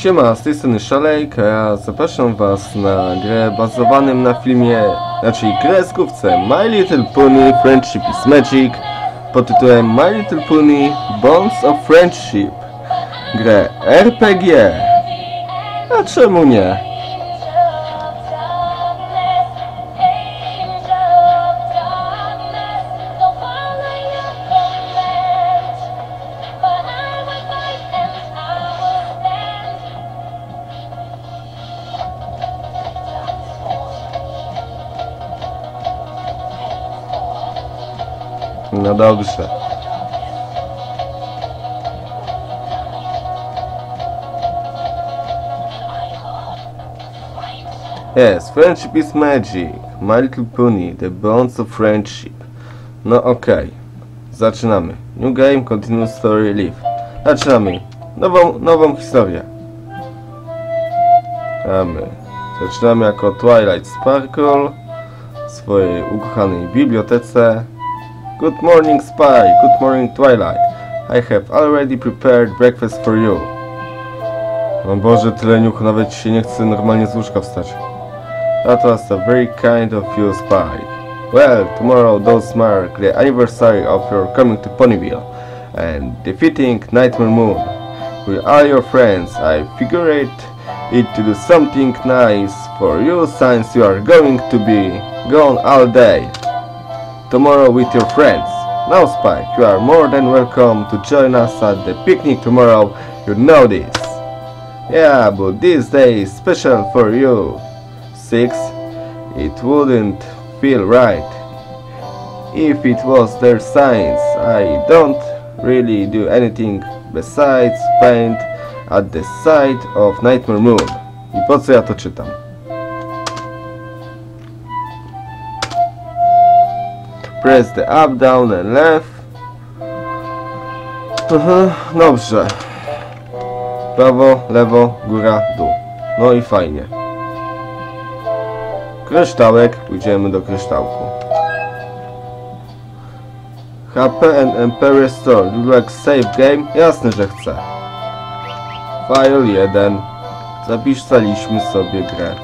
Siema, z tej strony Szalejka, ja zapraszam was na grę bazowanym na filmie, znaczy kreskówce My Little Pony Friendship is Magic pod tytułem My Little Pony Bonds of Friendship. Grę RPG. A czemu nie? No dobrze. Yes, friendship is magic. My little pony, the bonds of friendship. No okej. Zaczynamy. New game, continuous story, live. Zaczynamy. Nową, nową historię. Mamy. Zaczynamy jako Twilight Sparkle w swojej ukochanej bibliotece. Good morning, Spy. Good morning, Twilight. I have already prepared breakfast for you. O Boże, tyle niuch, nawet się nie chce normalnie z łóżka wstać. That was a very kind of you, Spy. Well, tomorrow does mark the anniversary of your coming to Ponyville and defeating Nightmare Moon. With all your friends, I figured it to do something nice for you since you are going to be gone all day tomorrow with your friends. Now Spike, you are more than welcome to join us at the picnic tomorrow, you know this. Yeah, but this day is special for you. 6. It wouldn't feel right. If it was their science, I don't really do anything besides faint at the sight of Nightmare Moon. I po co ja to czytam? Press the up, down and left. Aha, dobrze. Prawo, lewo, góra, dół. No i fajnie. Kryształek, pójdziemy do kryształku. HP and Emperor Store. Do like save game? Jasne, że chcę. File 1. Zapisaliśmy sobie grę.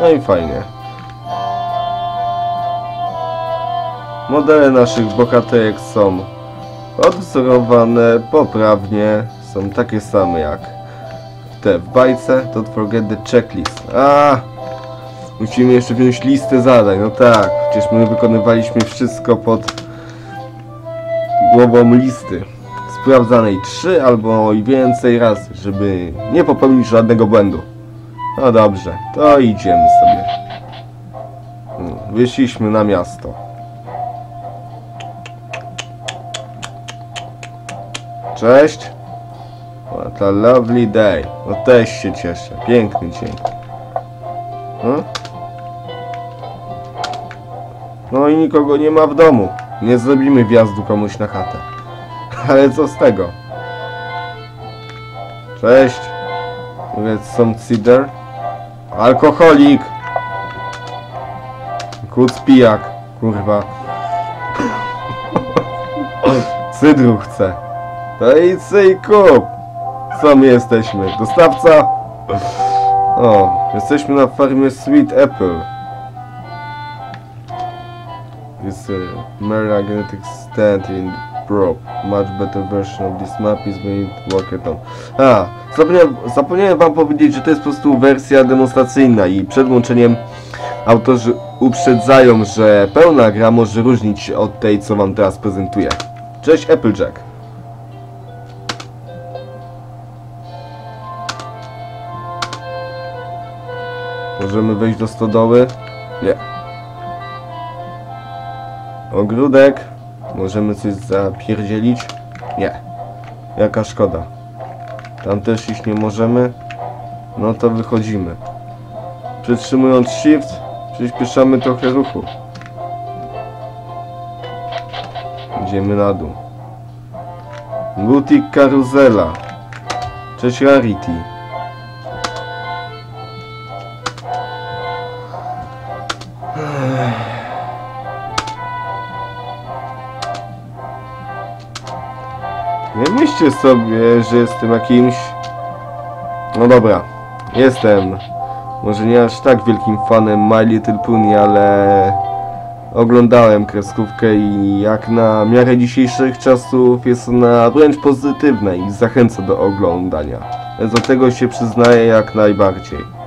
No i fajnie. Modele naszych bohaterek są odwzorowane poprawnie, są takie same jak te w bajce. Don't forget the checklist. A, musimy jeszcze wziąć listę zadań. No tak, przecież my wykonywaliśmy wszystko pod głową listy. Sprawdzanej trzy albo i więcej razy, żeby nie popełnić żadnego błędu. No dobrze, to idziemy sobie. Hmm, Wyszliśmy na miasto. Cześć. What a lovely day. No też się cieszę. Piękny dzień. No? no i nikogo nie ma w domu. Nie zrobimy wjazdu komuś na chatę. Ale co z tego? Cześć. Powiedz some cider. Alkoholik. Kuc pijak. Kurwa. Cydru chcę. Sobie i kup. Co my jesteśmy? Dostawca? O, jesteśmy na farmie Sweet Apple. It's a Mera Genetics stand in Pro. Much better version of this map is being worked on. A, zapomniałem, zapomniałem wam powiedzieć, że to jest po prostu wersja demonstracyjna i przed łączeniem autorzy uprzedzają, że pełna gra może różnić się od tej, co wam teraz prezentuję. Cześć Applejack. Możemy wejść do stodoły? Nie. Ogródek? Możemy coś zapierdzielić? Nie. Jaka szkoda. Tam też iść nie możemy? No to wychodzimy. Przytrzymując shift, przyspieszamy trochę ruchu. Idziemy na dół. Butik Karuzela. Cześć Rarity. Nie myślcie sobie, że jestem jakimś No dobra, jestem może nie aż tak wielkim fanem My Little Pony, ale oglądałem kreskówkę i jak na miarę dzisiejszych czasów jest ona wręcz pozytywna i zachęca do oglądania. Do tego się przyznaję jak najbardziej.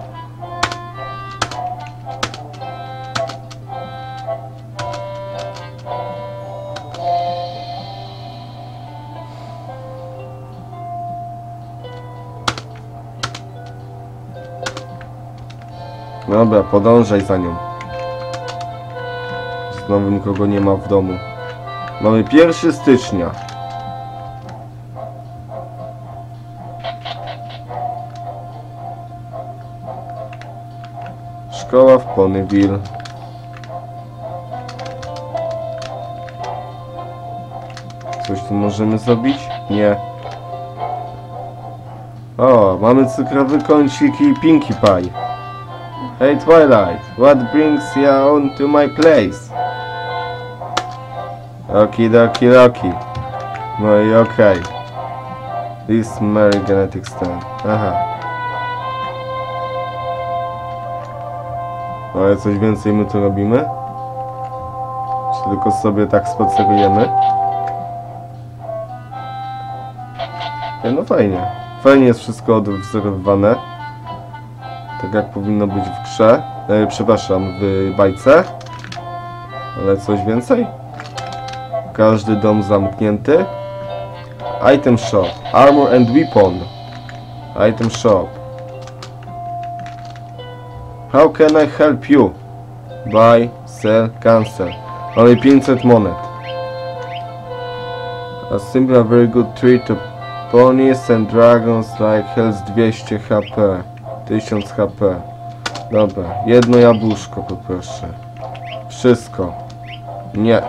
Dobra, podążaj za nią. Znowu nikogo nie ma w domu. Mamy 1 stycznia. Szkoła w Ponyville. Coś tu możemy zrobić? Nie. O, mamy cukrowy kącik i Pinkie Pie. Hey Twilight, what brings you on to my place? Okie dokie dokie. No i okej. This Mary Genetic Stand. Aha. Ale coś więcej my tu robimy? Czy tylko sobie tak spacerujemy? No fajnie. Fajnie jest wszystko odwzorowywane jak powinno być w grze, e, przepraszam, w bajce. Ale coś więcej? Każdy dom zamknięty. Item shop, armor and weapon. Item shop. How can I help you? Buy, sell, cancel. Mamy 500 monet. A simple very good treat to ponies and dragons like health 200 HP. 1000 HP. Dobra, jedno jabłuszko poproszę. Wszystko. Nie.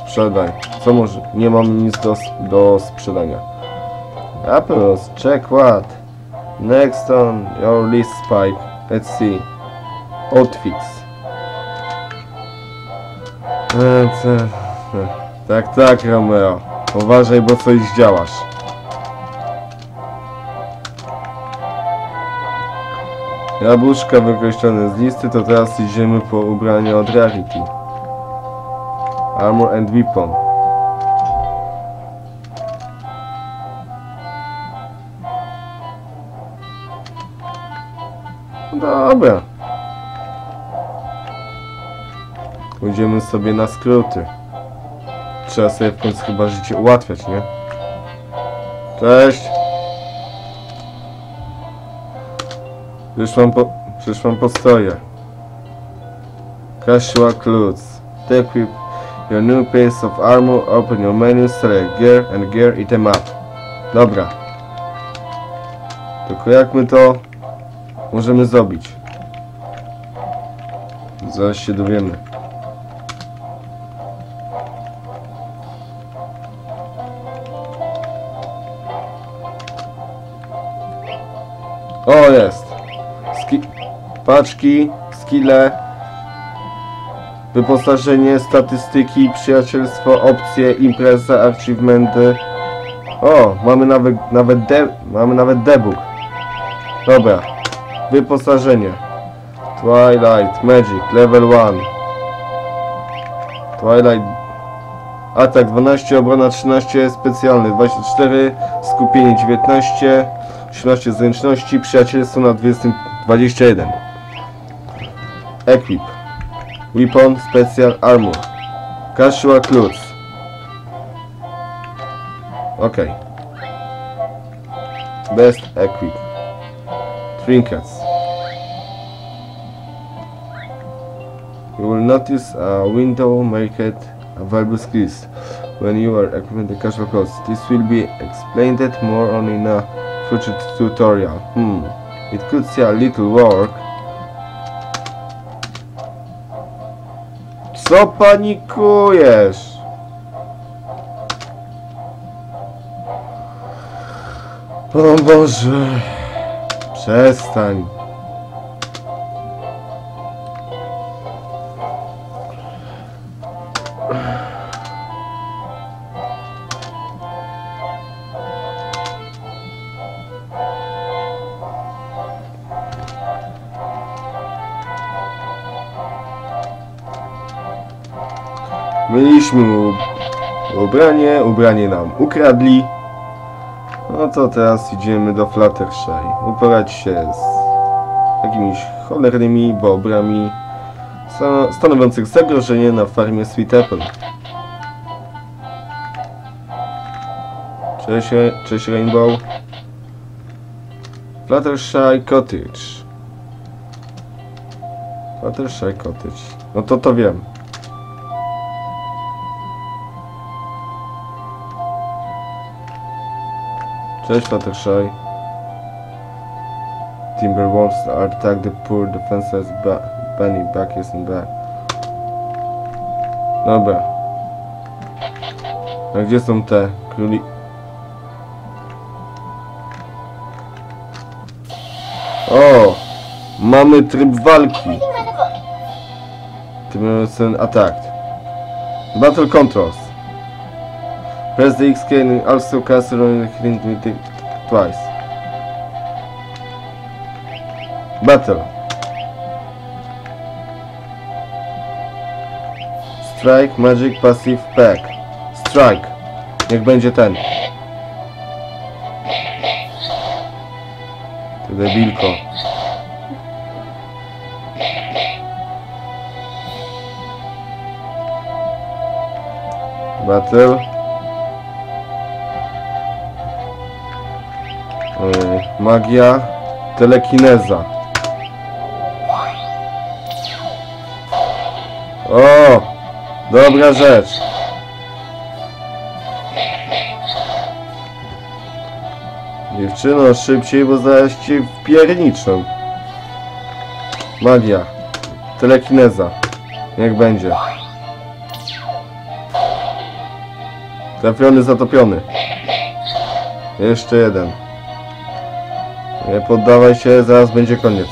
Sprzedaj. Co może? Nie mam nic do, do sprzedania. Apples, check what? Next on your list Spike. Let's see. Outfits. Tak, tak, Romeo. Uważaj, bo coś działasz. Jabłuszka wykreślone z listy, to teraz idziemy po ubranie od Rarity. Armor and Weapon. Dobra. Pójdziemy sobie na skróty. Trzeba sobie w końcu chyba życie ułatwiać, nie? Cześć! Przyszłam po... Przyszłam po stoję. Casual clothes. To equip your new piece of armor, open your menu, select gear and gear item up. Dobra. Tylko jak my to możemy zrobić? Zaraz się dowiemy. O, jest. Paczki, skille, wyposażenie, statystyki, przyjacielstwo, opcje, impreza, achievementy. O, mamy nawet, nawet, de mamy nawet debug. Dobra, wyposażenie. Twilight, Magic, level 1. Twilight, atak 12, obrona 13, specjalny 24, skupienie 19, 18 zręczności, przyjacielstwo na 20, 21. Equip. Weapon, Special Armor. Casual Clothes. Ok. Best Equip. Trinkets. You will notice a window marked available skills when you are equipping the casual clothes. This will be explained more on in a future tutorial. Hmm. It could see a little work. Co panikujesz? O Boże. Przestań. Ubranie, ubranie nam ukradli. No to teraz idziemy do Fluttershy. Uporać się z jakimiś cholernymi bobrami sta- stanowiących zagrożenie na farmie Sweet Apple. Cześć, cześć Rainbow. Fluttershy Cottage. Fluttershy Cottage. No to to wiem. Cześć Fluttershy. Timberwolves attack the poor defenseless ba Benny back is in back. Dobra. A gdzie są te króli... O! Mamy tryb walki. Tym razem attacked. Battle controls. Press the X key and also cast on with it twice. Battle. Strike, magic, passive, pack. Strike. Niech będzie ten. Ty debilko. Battle. Magia. Telekineza. O! Dobra rzecz. Dziewczyno, szybciej, bo zaraz cię wpierniczą. Magia. Telekineza. Niech będzie. Trafiony, zatopiony. Jeszcze jeden. Nie poddawaj się, zaraz będzie koniec.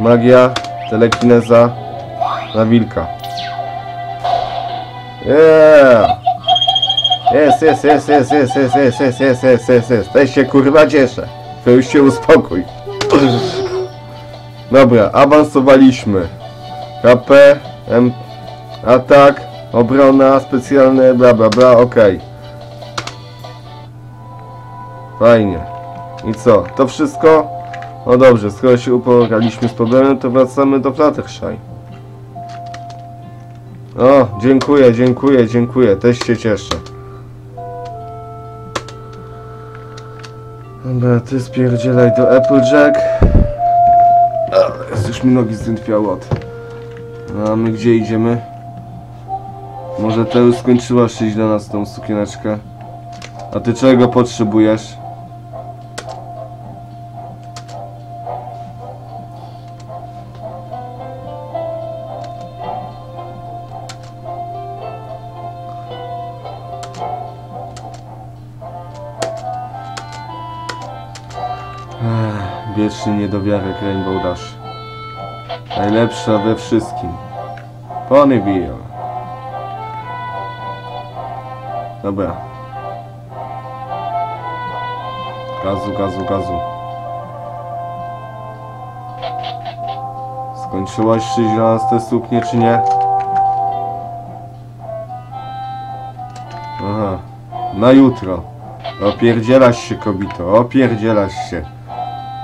Magia, telekineza na wilka. Yeah! Jest, jest, jest, jest, jest, jest, jest, jest, jest, jest, jest, jest. Weź się kurwa cieszę. To już się uspokój. Dobra, awansowaliśmy. KP, M, atak, obrona, specjalne, bla bla bla, okej. Fajnie. I co? To wszystko? No dobrze, skoro się uporaliśmy z problemem, to wracamy do Fluttershy. O, dziękuję, dziękuję, dziękuję. Też się cieszę. Dobra, ty spierdzielaj do Applejack. Już mi nogi zdętwiały od. No, a my gdzie idziemy? Może to już skończyła szyć dla nas tą sukieneczkę. A ty czego potrzebujesz? Wieczny niedowiarek Rainbow Dash. Najlepsza we wszystkim. Ponyville. Dobra. Gazu, gazu, gazu. Skończyłaś szyć dla nas te suknie, czy nie? Aha. Na jutro. Opierdzielasz się, kobito. Opierdzielasz się.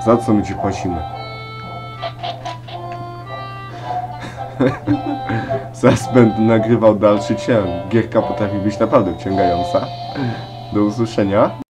Za co my ci płacimy? Zaraz będę nagrywał dalszy ciąg. Gierka potrafi być naprawdę wciągająca. Do usłyszenia.